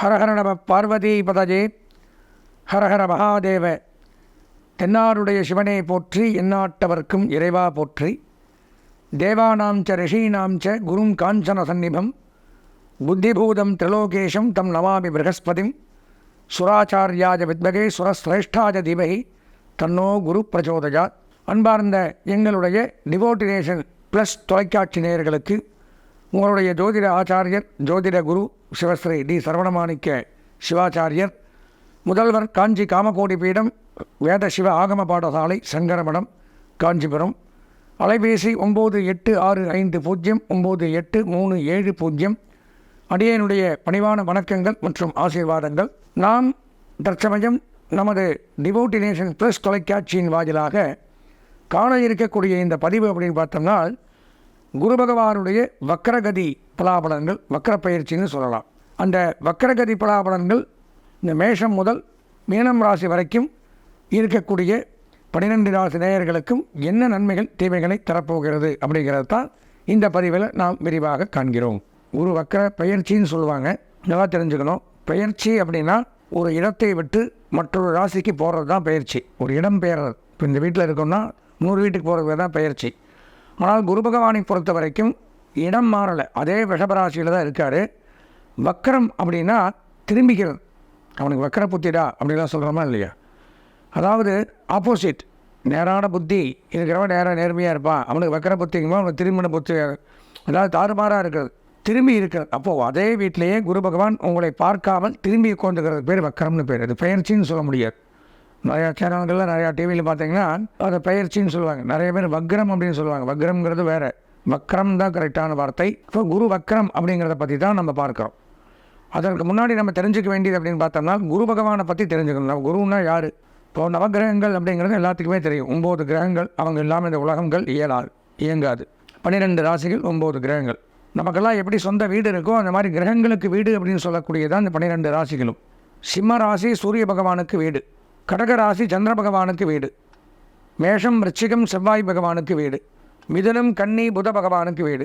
ஹரஹர நம பார்வதி பதஜே. ஹரஹர மகாதேவ. தென்னாருடைய சிவனே போற்றி எந்நாட்டவர்க்கும் இறைவா போற்றி. தேவானாம் ச ரிஷீனாம் ச குரும் காஞ்சன சந்நிபம். புத்திபூதம் திரிலோகேஷம் தம் நமாமி ப்ரகஸ்பதிம். சுராச்சாரியாஜ வித்மகே சுரஸ்ரேஷ்டாஜ தீபகி தன்னோ குரு பிரச்சோதஜா அன்பார்ந்த எங்களுடைய டிவோட்டினேஷன் ப்ளஸ் தொலைக்காட்சி நேயர்களுக்கு உங்களுடைய ஜோதிட ஆச்சாரியர் ஜோதிட குரு சிவஸ்ரீ டி. சரவணமாணிக்க சிவாச்சாரியர் முதல்வர் காஞ்சி காமகோடி பீடம் வேத சிவ ஆகம பாடசாலை சங்கரமடம் காஞ்சிபுரம். அலைபேசி ஒம்பது எட்டு ஆறு ஐந்து பூஜ்ஜியம் ஒம்பது எட்டு மூணு ஏழு பூஜ்ஜியம் அடியனுடைய பணிவான வணக்கங்கள் மற்றும் ஆசீர்வாதங்கள். நாம் தற்சமயம் நமது டிவோட்டினேஷன் ப்ளஸ் தொலைக்காட்சியின் வாயிலாக காண இருக்கக்கூடிய இந்த பதிவு அப்படின்னு பார்த்தோம்னால் குரு பகவானுடைய வக்கரகதி பலாபலன்கள் வக்கர பயிற்சின்னு சொல்லலாம். அந்த வக்கரகதி பலாபலன்கள் இந்த மேஷம் முதல் மீனம் ராசி வரைக்கும் இருக்கக்கூடிய பன்னிரெண்டு ராசி நேயர்களுக்கும் என்ன நன்மைகள் தீமைகளை தரப்போகிறது அப்படிங்கிறது தான் இந்த பதிவில் நாம் விரிவாக காண்கிறோம். ஒரு வக்கர பயிற்சின்னு சொல்லுவாங்க. நல்லா தெரிஞ்சுக்கணும். பயிற்சி அப்படின்னா ஒரு இடத்தை விட்டு மற்றொரு ராசிக்கு போகிறது தான் பயிற்சி. ஒரு இடம் பெயர்றது இப்போ இந்த வீட்டில் இருக்கோம்னா நூறு வீட்டுக்கு போகிறது தான் பயிற்சி. ஆனால் குரு பகவானை பொறுத்த வரைக்கும் இடம் மாறலை. அதே விஷபராசியில் தான் இருக்கார். வக்கரம் அப்படின்னா திரும்பிக்கிறது. அவனுக்கு வக்கர புத்திடா அப்படிலாம் சொல்கிறோமா இல்லையா? அதாவது ஆப்போசிட் நேரான புத்தி. இருக்கிறவன் நேராக நேர்மையாக இருப்பான். அவனுக்கு வக்கர புத்திங்கும்போது அவனுக்கு திரும்பின புத்தி அதாவது தாறுமாறாக இருக்கிறது. திரும்பி இருக்கிறது. அப்போது அதே வீட்டிலேயே குரு பகவான் உங்களை பார்க்காமல் திரும்பி உட்காந்துக்கிறது பேர் வக்கரம்னு பேர். அது பயிற்சின்னு சொல்ல முடியாது. நிறையா சேனல்களில் நிறையா டிவியில் பார்த்தீங்கன்னா அதை பயிற்சின்னு சொல்லுவாங்க. நிறைய பேர் வக்ரம் அப்படின்னு சொல்லுவாங்க. வக்ரம்ங்கிறது வேறு. வக்ரம் தான் கரெக்டான வார்த்தை. இப்போ குரு வக்ரம் அப்படிங்கிறத பற்றி தான் நம்ம பார்க்குறோம். அதற்கு முன்னாடி நம்ம தெரிஞ்சுக்க வேண்டியது அப்படின்னு பார்த்தோம்னா குரு பகவானை பற்றி தெரிஞ்சுக்கணும். நம்ம குருன்னா யார்? இப்போ நவகிரகங்கள் அப்படிங்கிறது எல்லாத்துக்குமே தெரியும். ஒம்பது கிரகங்கள் அவங்க இல்லாமல் இந்த உலகங்கள் இயலாது இயங்காது. பன்னிரெண்டு ராசிகள் ஒம்பது கிரகங்கள். நமக்கெல்லாம் எப்படி சொந்த வீடு இருக்கோ அந்த மாதிரி கிரகங்களுக்கு வீடு அப்படின்னு சொல்லக்கூடியதான் இந்த பன்னிரெண்டு ராசிகளும். சிம்ம ராசி சூரிய பகவானுக்கு வீடு. கடக ராசி சந்திர பகவானுக்கு வீடு. மேஷம் ரிச்சிகம் செவ்வாய் பகவானுக்கு வீடு. மிதுனம் கன்னி புத பகவானுக்கு வீடு.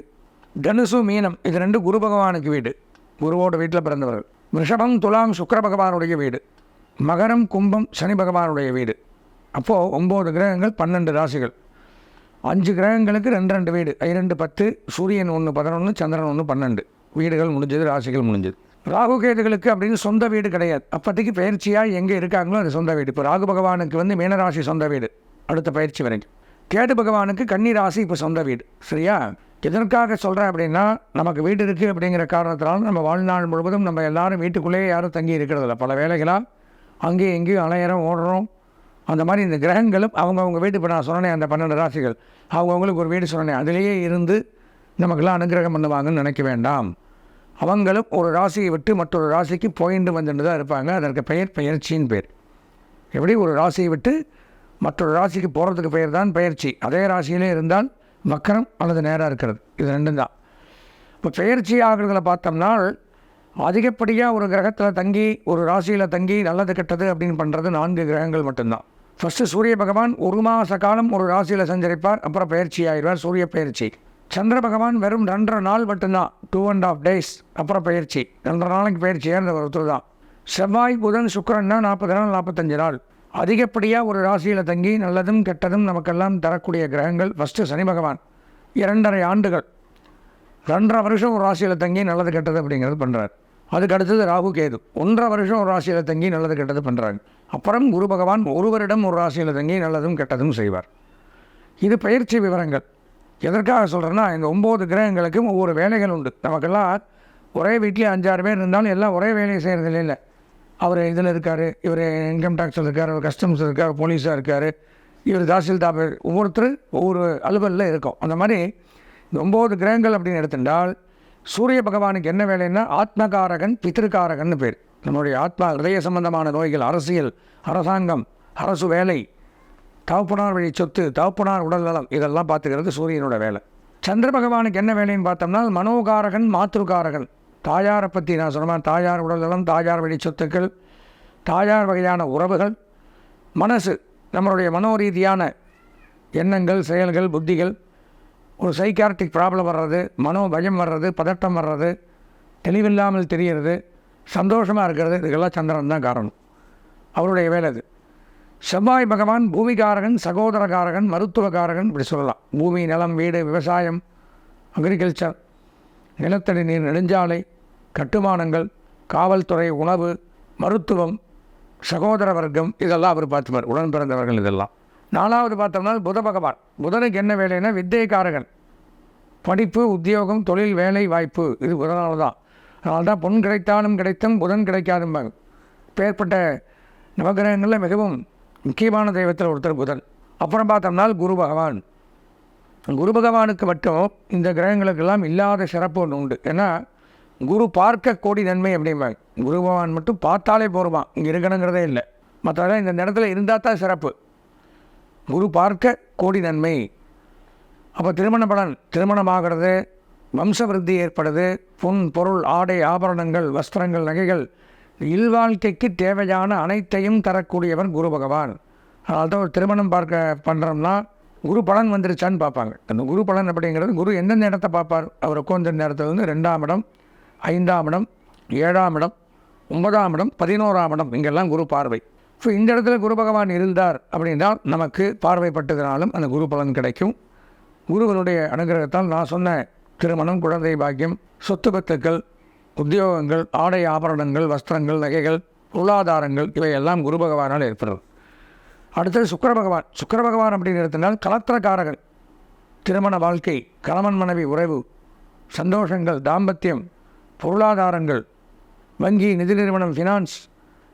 தனுசு மீனம் இது ரெண்டு குரு பகவானுக்கு வீடு. குருவோட வீட்டில் பிறந்தவர்கள். ரிஷபம் துலாம் சுக்கர பகவானுடைய வீடு. மகரம் கும்பம் சனி பகவானுடைய வீடு. அப்போது ஒம்பது கிரகங்கள் பன்னெண்டு ராசிகள். அஞ்சு கிரகங்களுக்கு ரெண்டு ரெண்டு வீடு. இரண்டு பத்து சூரியன் ஒன்று பதினொன்று சந்திரன் ஒன்று பன்னெண்டு. வீடுகள் முடிஞ்சது ராசிகள் முடிஞ்சது. ராகு கேதுகளுக்கு அப்படின்னு சொந்த வீடு கிடையாது. அப்போதைக்கு பயிற்சியாக எங்கே இருக்காங்களோ அது சொந்த வீடு. இப்போ ராகு பகவானுக்கு வந்து மீனராசி சொந்த வீடு. அடுத்த பயிற்சி வரைக்கும். கேது பகவானுக்கு கன்னி ராசி இப்போ சொந்த வீடு. சரியா? எதற்காக சொல்கிறேன் அப்படின்னா நமக்கு வீடு இருக்குது அப்படிங்கிற காரணத்தினால நம்ம வாழ்நாள் முழுவதும் நம்ம எல்லாரும் வீட்டுக்குள்ளேயே யாரும் தங்கி இருக்கிறதில்ல. பல வேலைகளாக அங்கேயும் எங்கேயும் அலையிறோம் ஓடுறோம். அந்த மாதிரி இந்த கிரகங்களும் அவங்கவுங்க வீட்டு இப்போ நான் சொன்னேன் அந்த பன்னெண்டு ராசிகள். அவங்கவுங்களுக்கு ஒரு வீடு சொன்னேன் அதிலேயே இருந்து நமக்கெல்லாம் அனுகிரகம் பண்ணுவாங்கன்னு நினைக்க வேண்டாம். அவங்களும் ஒரு ராசியை விட்டு மற்றொரு ராசிக்கு போயிட்டு வந்துட்டு தான் இருப்பாங்க. அதற்கு பெயர் பெயர்ச்சின்னு பேர். எப்படி ஒரு ராசியை விட்டு மற்றொரு ராசிக்கு போகிறதுக்கு பெயர் தான் பயிற்சி அதே ராசியிலே இருந்தால் மக்கரம் அல்லது நேராக இருக்கிறது. இது ரெண்டும் தான். இப்போ பெயர்ச்சி ஆகிறதுல பார்த்தோம்னா அதிகப்படியாக ஒரு கிரகத்தில் தங்கி ஒரு ராசியில் தங்கி நல்லது கெட்டது அப்படின்னு பண்ணுறது நான்கு கிரகங்கள் மட்டும்தான். ஃபஸ்ட்டு சூரிய பகவான் ஒரு மாத காலம் ஒரு ராசியில் சஞ்சரிப்பார். அப்புறம் பயிற்சி ஆயிடுவார். சூரிய பயிற்சி சந்திர பகவான் வெறும் ரெண்டரை நாள் மட்டும்தான் டூ அண்ட் ஆஃப் டேஸ் அப்புறம் பயிற்சி. ரெண்டரை நாளைக்கு பயிற்சியாக இருந்த ஒருத்தர் தான்? செவ்வாய் புதன் சுக்கரன்னா நாற்பது நாள் நாற்பத்தஞ்சு நாள். அதிகப்படியாக ஒரு ராசியில் தங்கி நல்லதும் கெட்டதும் நமக்கெல்லாம் தரக்கூடிய கிரகங்கள் ஃபஸ்ட்டு சனி பகவான். இரண்டரை ஆண்டுகள். ரெண்டரை வருஷம் ஒரு ராசியில் தங்கி நல்லது கெட்டது அப்படிங்கிறது பண்ணுறார் அதுக்கு அடுத்தது ராகு கேது. ஒன்றரை வருஷம் ஒரு ராசியில் தங்கி நல்லது கெட்டது பண்ணுறாங்க அப்புறம் குரு பகவான் ஒரு வருடம் ஒரு ராசியில் தங்கி நல்லதும் கெட்டதும் செய்வார். இது பயிற்சி விவரங்கள். எதற்காக சொல்கிறேன்னா இந்த ஒம்பது கிரகங்களுக்கும் ஒவ்வொரு வேலைகள் உண்டு. நமக்கெல்லாம் ஒரே வீட்டிலே அஞ்சாறு பேர் இருந்தாலும் எல்லாம் ஒரே வேலையை செய்கிறது இல்லை அவர் இதில் இருக்கார் இவர் இன்கம் டேக்ஸில் இருக்கார் அவர் கஸ்டம்ஸ் இருக்கார் போலீஸாக இருக்கார் இவர் தாசில்தார் ஒவ்வொருத்தர் ஒவ்வொரு அலுவலில் இருக்கும். அந்த மாதிரி இந்த ஒம்பது கிரகங்கள் அப்படின்னு எடுத்துட்டால் சூரிய பகவானுக்கு என்ன வேலைன்னா ஆத்மகாரகன் பித்திருக்காரகன் பேர். நம்மளுடைய ஆத்மா ஹிருதய சம்பந்தமான நோய்கள் அரசியல் அரசாங்கம் அரசு வேலை தகப்பனார் வழி சொத்து தகப்பனார் உடல் நலம் இதெல்லாம் பார்த்துக்கிறது சூரியனோட வேலை. சந்திர பகவானுக்கு என்ன வேலைன்னு பார்த்தோம்னா மனோகாரகன் மாத்ருகாரகன். தாயாரை பற்றி நான் சொன்ன தாயார் உடல் நலம் தாயார் வழி சொத்துக்கள் தாயார் வகையான உறவுகள் மனசு நம்மளுடைய மனோரீதியான எண்ணங்கள் செயல்கள் புத்திகள் ஒரு சைக்கார்டிக் ப்ராப்ளம் வர்றது மனோ பயம் வர்றது பதட்டம் வர்றது தெளிவில்லாமல் தெரிகிறது சந்தோஷமாக இருக்கிறது இதுக்கெல்லாம் சந்திரன் தான் காரணம். அவருடைய வேலை அது. செவ்வாய் பகவான் பூமிகாரகன் சகோதரகாரகன் மருத்துவகாரகன் இப்படி சொல்லலாம். பூமி நிலம் வீடு விவசாயம் அக்ரிகல்ச்சர் நிலத்தடி நீர் நெடுஞ்சாலை கட்டுமானங்கள் காவல்துறை உணவு மருத்துவம் சகோதர வர்க்கம் இதெல்லாம் அவர் பார்த்துப்பார். உடன் பிறந்தவர்கள் இதெல்லாம். நாலாவது பார்த்தோம்னா புத பகவான். புதனுக்கு என்ன வேலைன்னா வித்தியக்காரகன் படிப்பு உத்தியோகம் தொழில் வேலை வாய்ப்பு. இது புதனால தான். அதனால தான் பொன் கிடைத்தாலும் கிடைத்தும் புதன் கிடைக்காதும்பாங்க. பேர்பட்ட நவகிரகங்களில் மிகவும் முக்கியமான தெய்வத்தில் ஒருத்தர் புதன். அப்புறம் பார்த்தோம்னா குரு பகவான். குரு பகவானுக்கு மட்டும் இந்த கிரகங்களுக்கெல்லாம் இல்லாத சிறப்பு ஒன்று உண்டு. ஏன்னா குரு பார்க்க கோடி நன்மை அப்படிம்பாங்க. குரு பகவான் மட்டும் பார்த்தாலே போருவான் இங்கே இருக்கணுங்கிறதே இல்லை. மற்றதெல்லாம் இந்த இடத்துல இருந்தால் தான் சிறப்பு. குரு பார்க்க கோடி நன்மை. அப்போ திருமண பலன் திருமணமாகிறது வம்சவிருத்தி ஏற்படுது பொன் பொருள் ஆடை ஆபரணங்கள் வஸ்திரங்கள் நகைகள் இல்வாழ்க்கைக்கு தேவையான அனைத்தையும் தரக்கூடியவன் குரு பகவான். அதனால தான் ஒரு திருமணம் பார்க்க பண்ணுறோம்னா குரு பலன் வந்துருச்சான்னு பார்ப்பாங்க. அந்த குரு பலன் அப்படிங்கிறது குரு எந்தெந்த இடத்த பார்ப்பார்? அவர் உட்காந்த நேரத்தில் வந்து ரெண்டாம் இடம் ஐந்தாம் இடம் ஏழாம் இடம் ஒன்பதாம் இடம் பதினோராம் இடம் இங்கெல்லாம் குரு பார்வை. ஸோ இந்த இடத்துல குரு பகவான் இருந்தார் அப்படின்னா நமக்கு பார்வைப்பட்டதுனாலும் அந்த குரு பலன் கிடைக்கும். குருவனுடைய அனுகிரகத்தால் நான் சொன்ன திருமணம் குழந்தை பாக்கியம் சொத்து பத்துக்கள் உத்தியோகங்கள் ஆடை ஆபரணங்கள் வஸ்திரங்கள் நகைகள் பொருளாதாரங்கள் இவையெல்லாம் குரு பகவானால் ஏற்படுறது அடுத்தது சுக்கர பகவான். சுக்கர பகவான் அப்படிங்கிறதுனால் கலத்திரக்காரகன் திருமண வாழ்க்கை கணவன் மனைவி உறவு சந்தோஷங்கள் தாம்பத்தியம் பொருளாதாரங்கள் வங்கி நிதி நிறுவனம் ஃபினான்ஸ்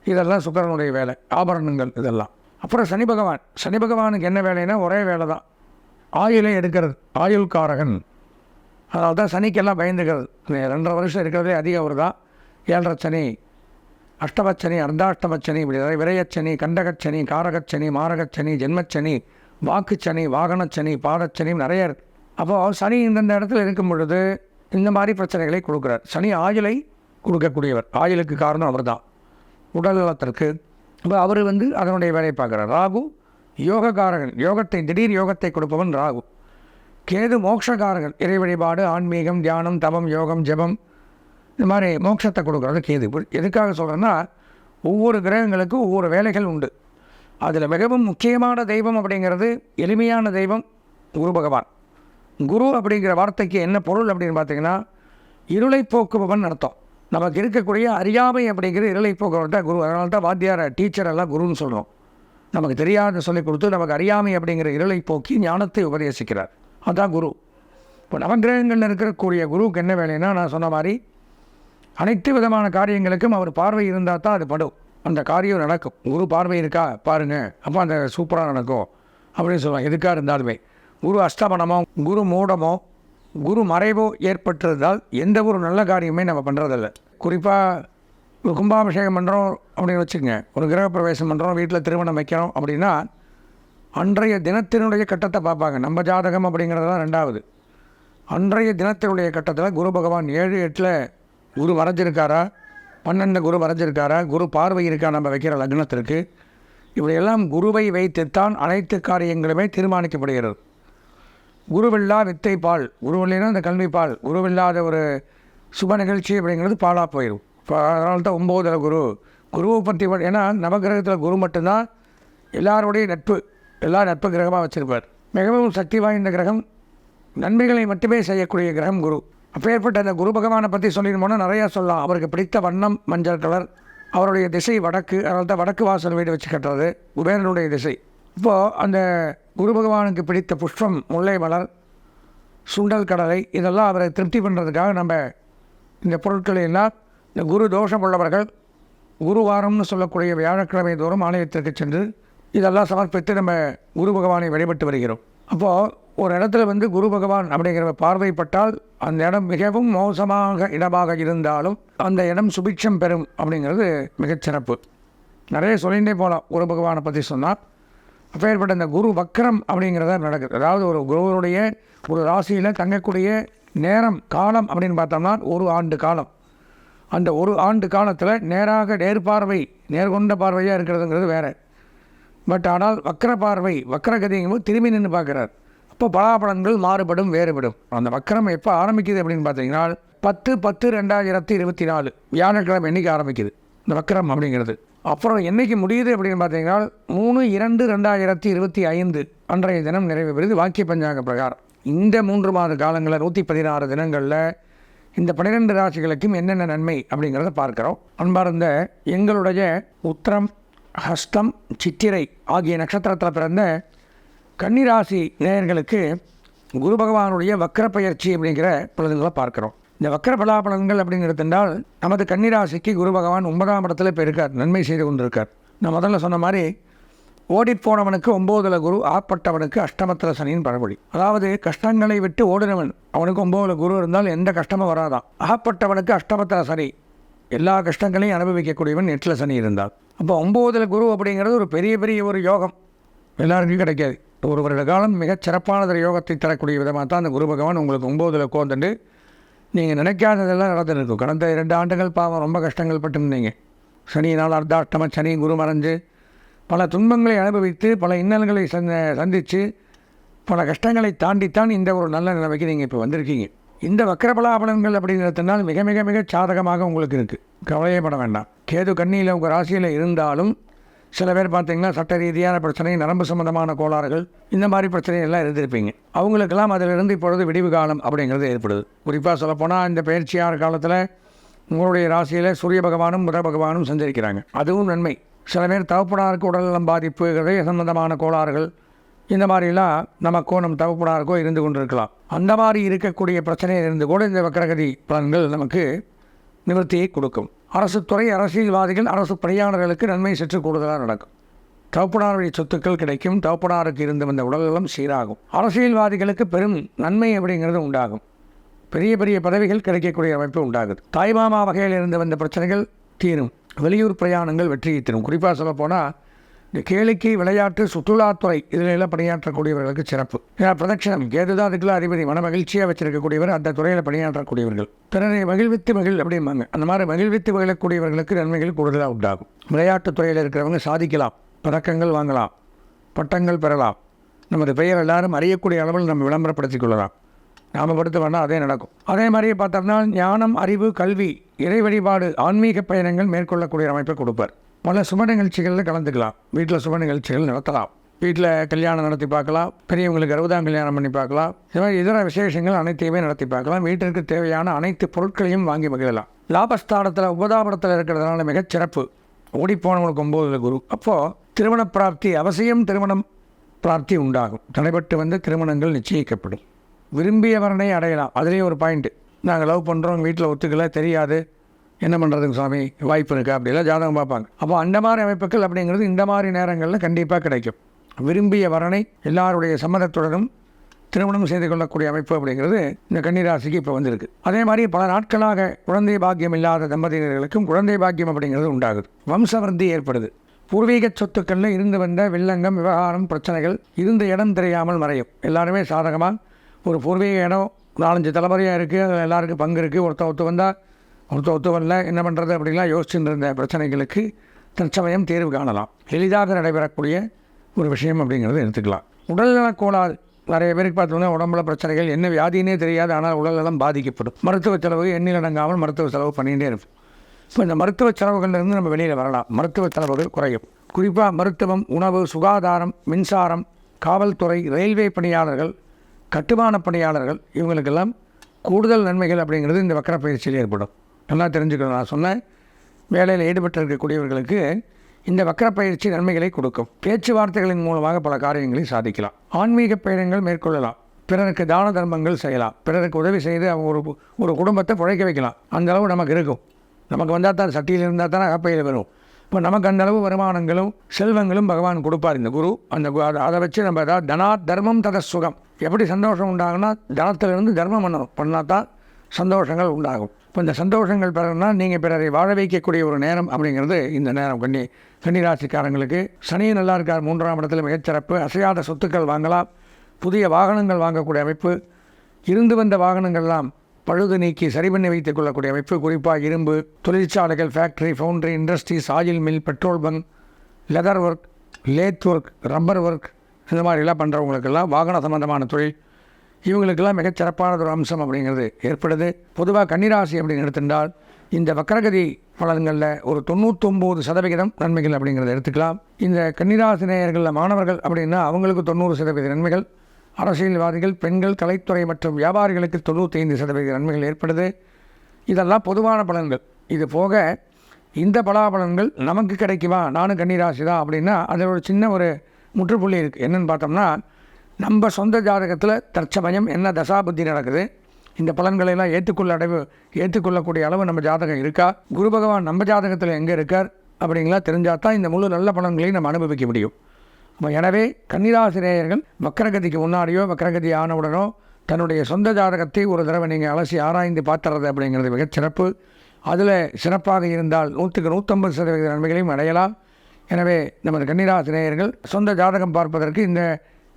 இதெல்லாம் சுக்கிரனுடைய வேலை ஆபரணங்கள் இதெல்லாம். அப்புறம் சனி பகவான். சனி பகவானுக்கு என்ன வேலைன்னா ஒரே வேலை தான் ஆயுளை எடுக்கிறது. ஆயுள்காரகன். அதனால தான் சனிக்கெல்லாம் பயந்துகள். ரெண்டரை வருஷம் இருக்கிறதே அதிகம் அவர் தான் ஏழரை சனி அஷ்டமச்சனி அர்த்தாஷ்டமச்சனி இப்படி நிறைய விரயச்சனி கண்டகச்சனி காரகச்சனி மாரகச்சனி ஜென்மச்சனி வாக்குச்சனி வாகனச்சனி பாதச்சனி நிறைய இருக்கு. அப்போது சனி இந்தந்த இடத்துல இருக்கும் பொழுது இந்த மாதிரி பிரச்சனைகளை கொடுக்குறார். சனி ஆயுளை கொடுக்கக்கூடியவர். ஆயுளுக்கு காரணம் அவர் தான் உடல் நலத்திற்கு. அப்போ அவர் வந்து அதனுடைய வேலையை பார்க்குறார். ராகு யோகக்காரகன். யோகத்தை திடீர் யோகத்தை கொடுப்பவன் ராகு. கேது மோட்சக்காரர்கள் இறை வழிபாடு ஆன்மீகம் தியானம் தபம் யோகம் ஜெபம் இந்த மாதிரி மோட்சத்தை கொடுக்குறது கேது. எதுக்காக சொல்கிறேன்னா ஒவ்வொரு கிரகங்களுக்கும் ஒவ்வொரு வேலைகள் உண்டு. அதில் மிகவும் முக்கியமான தெய்வம் அப்படிங்கிறது எளிமையான தெய்வம் குரு பகவான். குரு அப்படிங்கிற வார்த்தைக்கு என்ன பொருள் அப்படின்னு பார்த்தீங்கன்னா இருளை போக்குபவன் அர்த்தம். நமக்கு இருக்கக்கூடிய அறியாமை அப்படிங்கிற இருளை போக்குவரன் தான் குரு. அதனால தான் வாத்தியார டீச்சர் எல்லாம் குருன்னு சொல்கிறோம் நமக்கு தெரியாத சொல்லிக் கொடுத்து நமக்கு அறியாமை அப்படிங்கிற இருளை போக்கி ஞானத்தை உபதேசிக்கிறார். அதுதான் குரு. இப்போ நவகிரகங்களில் இருக்கக்கூடிய குருவுக்கு என்ன வேலைன்னா நான் சொன்ன மாதிரி அனைத்து விதமான காரியங்களுக்கும் அவர் பார்வை இருந்தால் தான் அது படும். அந்த காரியம் நடக்கும். குரு பார்வை இருக்கா? பாருங்க. அப்போ அந்த சூப்பராக நடக்கும். அப்படின்னு சொல்லுவாங்க. எதுக்காக இருந்தாலுமே. குரு அஸ்தமனமோ குரு மூடமோ குரு மறைவோ ஏற்பட்டிருந்தால் எந்த ஒரு நல்ல காரியமே நம்ம பண்ணுறதில்ல குறிப்பாக ஒரு கும்பாபிஷேகம் பண்ணுறோம் அப்படின்னு வச்சுக்கோங்க. ஒரு கிரகப்பிரவேசம் பண்ணுறோம் வீட்டில் திருமணம் வைக்கிறோம் அப்படின்னா அன்றைய தினத்தினுடைய கட்டத்தை பார்ப்பாங்க. நம்ம ஜாதகம் அப்படிங்கிறது தான் ரெண்டாவது. அன்றைய தினத்தினுடைய கட்டத்தில் குரு பகவான் ஏழு எட்டில் குரு வரைஞ்சிருக்காரா? பன்னெண்டு குரு வரைஞ்சிருக்காரா? குரு பார்வை இருக்கா? நம்ம வைக்கிற லக்னத்திற்கு. இவையெல்லாம் குருவை வைத்துத்தான் அனைத்து காரியங்களுமே தீர்மானிக்கப்படுகிறது. குருவில்லா வித்தை பால். குருவில்லைன்னா அந்த கல்வி பால். குருவில்லாத ஒரு சுப நிகழ்ச்சி அப்படிங்கிறது பாலாக போயிடும் இப்போ அதனால தான் ஒம்போதர குரு. குருவை பற்றி ஏன்னா நவகிரகத்தில் குரு மட்டும்தான் எல்லாருடைய நட்பு. எல்லா நட்பு கிரகமாக வச்சுருப்பார். மிகவும் சக்தி வாய்ந்த கிரகம் நன்மைகளை மட்டுமே செய்யக்கூடிய கிரகம் குரு. அப்பேற்பட்ட அந்த குரு பகவானை பற்றி சொல்லியிருந்தோம்னா நிறையா சொல்லலாம். அவருக்கு பிடித்த வண்ணம் மஞ்சள் கலர் அவருடைய திசை வடக்கு அதனால தான் வடக்கு வாசல் வீடு வச்சு கட்டுறது குபேரனுடைய திசை. இப்போது அந்த குரு பகவானுக்கு பிடித்த புஷ்பம் முல்லை மலர் சுண்டல் கடலை இதெல்லாம் அவரை திருப்தி பண்ணுறதுக்காக நம்ம இந்த பொருட்களை எல்லாம் இந்த குரு தோஷம் உள்ளவர்கள் குருவாரம்னு சொல்லக்கூடிய வியாழக்கிழமை தோறும் ஆலயத்திற்கு சென்று இதெல்லாம் சமர்ப்பித்து நம்ம குரு பகவானை வழிபட்டு வருகிறோம். அப்போது ஒரு இடத்துல வந்து குரு பகவான் அப்படிங்கிற பார்வைப்பட்டால் அந்த இடம் மிகவும் மோசமாக இடமாக இருந்தாலும் அந்த இடம் சுபிட்சம் பெறும் அப்படிங்கிறது மிகச்சிறப்பு நிறைய சொல்லிகிட்டே போகலாம் குரு பகவானை பற்றி சொன்னால் அப்பேற்பட்ட இந்த குரு வக்கரம் அப்படிங்கிறத நடக்குது. அதாவது ஒரு குருவனுடைய ஒரு ராசியில் தங்கக்கூடிய நேரம் காலம் அப்படின்னு பார்த்தோம்னா ஒரு ஆண்டு காலம். அந்த ஒரு ஆண்டு காலத்தில் நேராக நேர்பார்வை நேர்கொண்ட பார்வையாக இருக்கிறதுங்கிறது வேறு. பட் ஆனால் வக்கர பார்வை வக்கரகதிங்கும்போது திரும்பி நின்று பார்க்குறார். அப்போ பலாபலன்கள் மாறுபடும் வேறுபடும். அந்த வக்கரம் எப்போ ஆரம்பிக்குது அப்படின்னு பார்த்தீங்கன்னா பத்து பத்து ரெண்டாயிரத்தி இருபத்தி நாலு வியாழக்கிழமை என்னைக்கு ஆரம்பிக்குது? இந்த வக்கரம் அப்படிங்கிறது. அப்புறம் என்னைக்கு முடியுது அப்படின்னு பார்த்தீங்கன்னா மூணு இரண்டு ரெண்டாயிரத்தி இருபத்தி ஐந்து. அன்றைய தினம் நிறைவு பெறுது வாக்கிய பஞ்சாங்க பிரகாரம். இந்த மூன்று மாத காலங்களில் நூற்றி பதினாறு தினங்களில் இந்த பன்னிரெண்டு ராசிகளுக்கும் என்னென்ன நன்மை அப்படிங்கிறத பார்க்குறோம். அன்பார்ந்த எங்களுடைய உத்தரம் ஹஸ்தம் சித்திரை ஆகிய நட்சத்திரத்தில் பிறந்த கன்னிராசி நேயர்களுக்கு குரு பகவானுடைய வக்கர பயிற்சி அப்படிங்கிற பலன்களை பார்க்குறோம். இந்த வக்கர பலாபலன்கள் அப்படிங்கிறது என்றால் நமது கன்னிராசிக்கு குரு பகவான் ஒன்பதாம் இடத்துல இப்போ இருக்கார் நன்மை செய்து கொண்டிருக்கார். நான் முதல்ல சொன்ன மாதிரி ஓடிப் போனவனுக்கு ஒம்போதுல குரு ஆப்பட்டவனுக்கு அஷ்டமத்தில் சனியின் பழமொழி. அதாவது கஷ்டங்களை விட்டு ஓடினவன் அவனுக்கு ஒம்போதுல குரு இருந்தால் எந்த கஷ்டமும் வராதான் ஆப்பட்டவனுக்கு அஷ்டமத்தில் சனி எல்லா கஷ்டங்களையும் அனுபவிக்கக்கூடியவன் எட்டில் சனி இருந்தால். அப்போ ஒம்போதில் குரு அப்படிங்கிறது ஒரு பெரிய பெரிய ஒரு யோகம். எல்லாருக்கும் கிடைக்காது. ஒரு வருட காலம் மிகச் சிறப்பானதொரு யோகத்தை தரக்கூடிய விதமாக தான் அந்த குரு பகவான் உங்களுக்கு ஒம்போதில் உட்காந்துட்டு நீங்கள் நினைக்காததெல்லாம் நடந்துருக்கும். கடந்த இரண்டு ஆண்டுகள் பாவம் ரொம்ப கஷ்டங்கள் பட்டிருந்தீங்க. சனியினால் அர்த்தாஷ்டம சனி குரு மறைஞ்சு பல துன்பங்களை அனுபவித்து பல இன்னல்களை சந்த சந்தித்து பல கஷ்டங்களை தாண்டித்தான் இந்த ஒரு நல்ல நிலைமைக்கு நீங்கள் இப்போ வந்திருக்கீங்க. இந்த வக்கரபலாபலன்கள் அப்படிங்கிறதுனால் மிக மிக மிக சாதகமாக உங்களுக்கு இருக்குது கவலையே பட வேண்டாம். கேது கண்ணியில் உங்கள் ராசியில் இருந்தாலும் சில பேர் பார்த்தீங்கன்னா சட்ட ரீதியான பிரச்சனை நரம்பு சம்பந்தமான கோளாறுகள் இந்த மாதிரி பிரச்சனை எல்லாம் இருந்திருப்பீங்க. அவங்களுக்கெல்லாம் அதிலிருந்து இப்பொழுது விடிவு காலம் அப்படிங்கிறது ஏற்படுது. குறிப்பாக சொல்லப்போனால் இந்த பயிற்சியார் காலத்தில் உங்களுடைய ராசியில் சூரிய பகவானும் புத பகவானும் சஞ்சரிக்கிறாங்க. அதுவும் நன்மை. சில பேர் தகப்பனாருக்கு உடல்நலம் பாதிப்பு இதய சம்பந்தமான கோளாறுகள் இந்த மாதிரிலாம் நம்ம கோணம் தகப்பனாருக்கோ இருந்து கொண்டு இருக்கலாம் அந்த மாதிரி இருக்கக்கூடிய பிரச்சனையில் இருந்து கூட இந்த வக்கரகதி பலன்கள் நமக்கு நிவர்த்தியை கொடுக்கும். அரசு துறை அரசியல்வாதிகள் அரசு பணியாளர்களுக்கு நன்மை சற்று கூடுதலாக நடக்கும். தகப்பனாருடைய சொத்துக்கள் கிடைக்கும். தகப்பனாருக்கு இருந்து வந்த உடல்களும் சீராகும். அரசியல்வாதிகளுக்கு பெரும் நன்மை அப்படிங்கிறது உண்டாகும். பெரிய பெரிய பதவிகள் கிடைக்கக்கூடிய அமைப்பு உண்டாகுது. தாய்மாமா வகையில் இருந்து வந்த பிரச்சனைகள் தீரும். வெளியூர் பிரயாணங்கள் வெற்றியை தரும். குறிப்பாக சொல்லப்போனால் இந்த கேளிக்கை விளையாட்டு சுற்றுலாத்துறை இதில் பணியாற்றக்கூடியவர்களுக்கு சிறப்பு. ஏன்னா பிரதட்சணம் கேதுதான் அதுக்கெல்லாம் அதிபதி மன மகிழ்ச்சியாக வச்சிருக்கக்கூடியவர் அந்த துறையில் பணியாற்றக்கூடியவர்கள். பிறரை மகிழ்வித்து மகிழ் அப்படிம்பாங்க. அந்த மாதிரி மகிழ்வித்து மகிழக்கூடியவர்களுக்கு நன்மைகள் கூடுதலாக உண்டாகும். விளையாட்டுத் துறையில் இருக்கிறவங்க சாதிக்கலாம். பதக்கங்கள் வாங்கலாம். பட்டங்கள் பெறலாம். நமது பெயர் எல்லாரும் அறியக்கூடிய அளவில் நம்ம விளம்பரப்படுத்திக் கொள்ளலாம். நாம் படுத்த அதே நடக்கும். அதே மாதிரி பார்த்தோம்னா ஞானம் அறிவு கல்வி இறை வழிபாடு ஆன்மீக பயணங்கள் மேற்கொள்ளக்கூடிய அமைப்பை கொடுப்பார். பல சுப நிகழ்ச்சிகளில் கலந்துக்கலாம். வீட்டில் சுப நிகழ்ச்சிகள் நடத்தலாம். வீட்டில் கல்யாணம் நடத்தி பார்க்கலாம். பெரியவங்களுக்கு அறுபதாம் கல்யாணம் பண்ணி பார்க்கலாம். இது மாதிரி இதர விசேஷங்கள் அனைத்தையுமே நடத்தி பார்க்கலாம். வீட்டிற்கு தேவையான அனைத்து பொருட்களையும் வாங்கி மகிழலாம். லாபஸ்தானத்தில் உபதாபனத்தில் இருக்கிறதுனால மிகச் சிறப்பு. ஓடிப்போனவங்களுக்கு ஒம்போதில் குரு. அப்போது திருமண பிராப்தி அவசியம் திருமணம் பிராப்தி உண்டாகும். தடைபட்டு வந்து திருமணங்கள் நிச்சயிக்கப்படும். விரும்பியவரனை அடையலாம். அதுலேயும் ஒரு பாயிண்ட்டு நாங்கள் லவ் பண்ணுறோம் வீட்டில் ஒத்துக்கல தெரியாது. என்ன பண்ணுறதுங்க சுவாமி வாய்ப்பு இருக்கா அப்படிலாம் ஜாதகம் பார்ப்பாங்க. அப்போ அந்த மாதிரி அமைப்புகள் அப்படிங்கிறது இந்த மாதிரி நேரங்களில் கண்டிப்பாக கிடைக்கும். விரும்பிய வரனை எல்லாருடைய சம்மதத்துடனும் திருமணம் செய்து கொள்ளக்கூடிய அமைப்பு அப்படிங்கிறது இந்த கன்னிராசிக்கு இப்போ வந்திருக்கு. அதே மாதிரி பல நாட்களாக குழந்தை பாக்கியம் இல்லாத தம்பதியினர்களுக்கும் குழந்தை பாக்கியம் அப்படிங்கிறது உண்டாகுது. வம்சவர்த்தி ஏற்படுது. பூர்வீக சொத்துக்களில் இருந்து வந்த வில்லங்கம் விவகாரம் பிரச்சனைகள் இருந்த இடம் தெரியாமல் மறையும். எல்லாருமே சாதகமாக ஒரு பூர்வீக இடம் நாலஞ்சு தலைமுறையாக இருக்குது அதில் எல்லாருக்கும் பங்கு இருக்குது ஒருத்த ஒத்து வந்தால் ஒருத்த ஒத்து வரல என்ன பண்ணுறது அப்படின்லாம் யோசிச்சுட்டு இருந்த பிரச்சனைகளுக்கு தற்சமயம் தேர்வு காணலாம். எளிதாக நடைபெறக்கூடிய ஒரு விஷயம் அப்படிங்கிறத எடுத்துக்கலாம். உடல்நலக் கோளாறு நிறைய பேருக்கு பார்த்தோம்னா உடம்புல பிரச்சனைகள் என்ன வியாதினே தெரியாது ஆனால் உடல்நலம் பாதிக்கப்படும். மருத்துவ செலவு எண்ணில் அடங்காமல் மருத்துவ செலவு பண்ணிகிட்டே இருக்கும். இப்போ இந்த மருத்துவ செலவுகள்லேருந்து நம்ம வெளியில் வரலாம். மருத்துவ செலவுகள் குறையும். குறிப்பாக மருத்துவம் உணவு சுகாதாரம் மின்சாரம் காவல்துறை ரயில்வே பணியாளர்கள் கட்டுமான பணியாளர்கள் இவங்களுக்கெல்லாம் கூடுதல் நன்மைகள் அப்படிங்கிறது இந்த வக்கர பயிற்சியில் ஏற்படும். நல்லா தெரிஞ்சுக்கணும். நான் சொன்னேன் வேலையில் ஈடுபட்டு இருக்கக்கூடியவர்களுக்கு இந்த வக்கர பயிற்சி நன்மைகளை கொடுக்கும். பேச்சுவார்த்தைகளின் மூலமாக பல காரியங்களை சாதிக்கலாம். ஆன்மீக பயணங்கள் மேற்கொள்ளலாம். பிறருக்கு தான தர்மங்கள் செய்யலாம். பிறருக்கு உதவி செய்து அவங்க ஒரு ஒரு குடும்பத்தை பிழைக்க வைக்கலாம். அந்த அளவு நமக்கு இருக்கும். நமக்கு வந்தால் தான் சட்டியில் இருந்தால் தானே அகப்பையில் வரும். இப்போ நமக்கு அந்த அளவு வருமானங்களும் செல்வங்களும் பகவான் கொடுப்பார் இந்த குரு. அந்த கு- அதை- அதை வச்சு நம்ம ஏதாவது தனா தர்மம் தத சுகம். எப்படி சந்தோஷம் உண்டாகும்னா தனத்திலிருந்து தர்மம் பண்ணணும். பண்ணால் தான் சந்தோஷங்கள் உண்டாகும். இப்போ இந்த சந்தோஷங்கள் பிறகுனா நீங்கள் பிறரை வாழ வைக்கக்கூடிய ஒரு நேரம் அப்படிங்கிறது இந்த நேரம். கண்ணி கன்னிராசிக்காரங்களுக்கு சனியும் நல்லா இருக்கார். மூன்றாம் இடத்துல மிகச்சிறப்பு. அசையாத சொத்துக்கள் வாங்கலாம். புதிய வாகனங்கள் வாங்கக்கூடிய அமைப்பு. இருந்து வந்த வாகனங்கள்லாம் பழுது நீக்கி சரி பண்ணி வைத்துக் கொள்ளக்கூடிய அமைப்பு. குறிப்பாக இரும்பு தொழிற்சாலைகள் factory foundry industries oil mill petrol bunk leather work lathe work rubber work இந்த மாதிரிலாம் பண்ணுறவங்களுக்கெல்லாம் வாகன சம்பந்தமான தொழில். இவங்களுக்கெல்லாம் மிகச் சிறப்பானது ஒரு அம்சம் அப்படிங்கிறது ஏற்படுது. பொதுவாக கன்னிராசி அப்படின்னு எடுத்துட்டால் இந்த வக்கரகதி பலன்களில் ஒரு தொண்ணூத்தொம்பது சதவிகிதம் நன்மைகள் அப்படிங்கிறத எடுத்துக்கலாம். இந்த கன்னிராசி நேயர்களில் மாணவர்கள் அப்படின்னா அவங்களுக்கு தொண்ணூறு சதவீத நன்மைகள். அரசியல்வாதிகள் பெண்கள் கலைத்துறை மற்றும் வியாபாரிகளுக்கு தொண்ணூத்தைந்து சதவீத நன்மைகள் ஏற்படுது. இதெல்லாம் பொதுவான பலன்கள். இது போக இந்த பலாபலன்கள் நமக்கு கிடைக்குமா? நானும் கன்னிராசி தான் அப்படின்னா அதில் ஒரு சின்ன ஒரு முற்றுப்புள்ளி இருக்குது என்னென்னு பார்த்தோம்னா நம்ம சொந்த ஜாதகத்தில் தற்சமயம் என்ன தசாபுத்தி நடக்குது? இந்த பலன்களெல்லாம் ஏற்றுக்கொள்ள அடைவு ஏற்றுக்கொள்ளக்கூடிய அளவு நம்ம ஜாதகம் இருக்கா? குரு பகவான் நம்ம ஜாதகத்தில் எங்கே இருக்கார்? அப்படிங்களா? தெரிஞ்சால் தான் இந்த முழு நல்ல பலன்களையும் நம்ம அனுபவிக்க முடியும். எனவே கன்னிராசிரியர்கள் வக்கரகதிக்கு முன்னாடியோ வக்கரகதி ஆனவுடனோ தன்னுடைய சொந்த ஜாதகத்தை ஒரு தடவை நீங்கள் அலசி ஆராய்ந்து பார்த்துறது அப்படிங்கிறது மிகச் சிறப்பு. அதில் சிறப்பாக இருந்தால் நூற்றுக்கு நூற்றம்பது சதவீத நன்மைகளையும் அடையலாம். எனவே நமது கன்னிராசிரியர்கள் சொந்த ஜாதகம் பார்ப்பதற்கு இந்த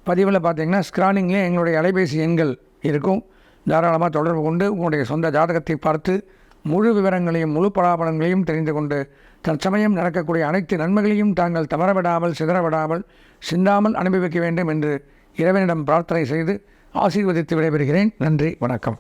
பதிவில் பார்த்தீங்கன்னா ஸ்க்ரானிங்லேயே எங்களுடைய அலைபேசி எண்கள் இருக்கும். தாராளமாக தொடர்பு கொண்டு உங்களுடைய சொந்த ஜாதகத்தை பார்த்து முழு விவரங்களையும் முழு பலாபலங்களையும் தெரிந்து கொண்டு தற்சமயம் நடக்கக்கூடிய அனைத்து நன்மைகளையும் தாங்கள் தவறவிடாமல் சிதறவிடாமல் சிந்தாமல் அனுபவிக்க வேண்டும் என்று இறைவனிடம் பிரார்த்தனை செய்து ஆசீர்வதித்து விடைபெறுகிறேன். நன்றி வணக்கம்.